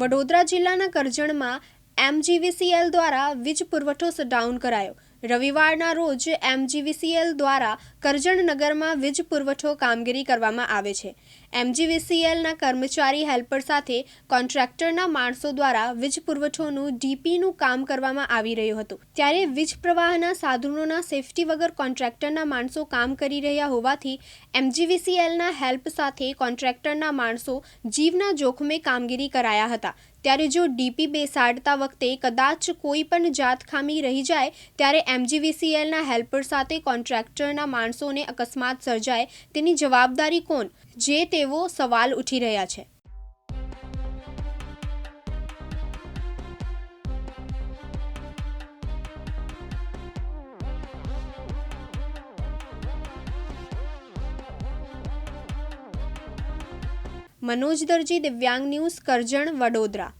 વડોદરા જિલ્લાના કરજણમાં એમજીવીસીએલ દ્વારા વીજ પુરવઠો ડાઉન કરાયો. રવિવારના રોજ એમજીવીસીએલ દ્વારા કરજણનગરમાં વીજ પુરવઠો કામગીરી કરવામાં આવે છે. એમજીવીસીએલના કર્મચારી હેલ્પર સાથે કોન્ટ્રાક્ટરના માણસો દ્વારા વીજ પુરવઠોનું ડીપીનું કામ કરવામાં આવી રહ્યું હતું. ત્યારે વીજ પ્રવાહના સાધનોના સેફટી વગર કોન્ટ્રાક્ટરના માણસો કામ કરી રહ્યા હોવાથી એમજીવીસીએલના હેલ્પ સાથે કોન્ટ્રાક્ટરના માણસો જીવના જોખમે કામગીરી કરાયા હતા. ત્યારે જો ડીપી બેસાડતા વખતે કદાચ કોઈ પણ જાત ખામી રહી જાય, ત્યારે એમજીવીસીએલના હેલ્પર સાથે કોન્ટ્રાક્ટરના માણસોને અકસ્માત સર્જાય તેની જવાબદારી કોણ? જે તેવો સવાલ ઉઠી રહ્યા છે. મનોજ દરજી, દિવ્યાંગ ન્યૂઝ, કરજણ, વડોદરા.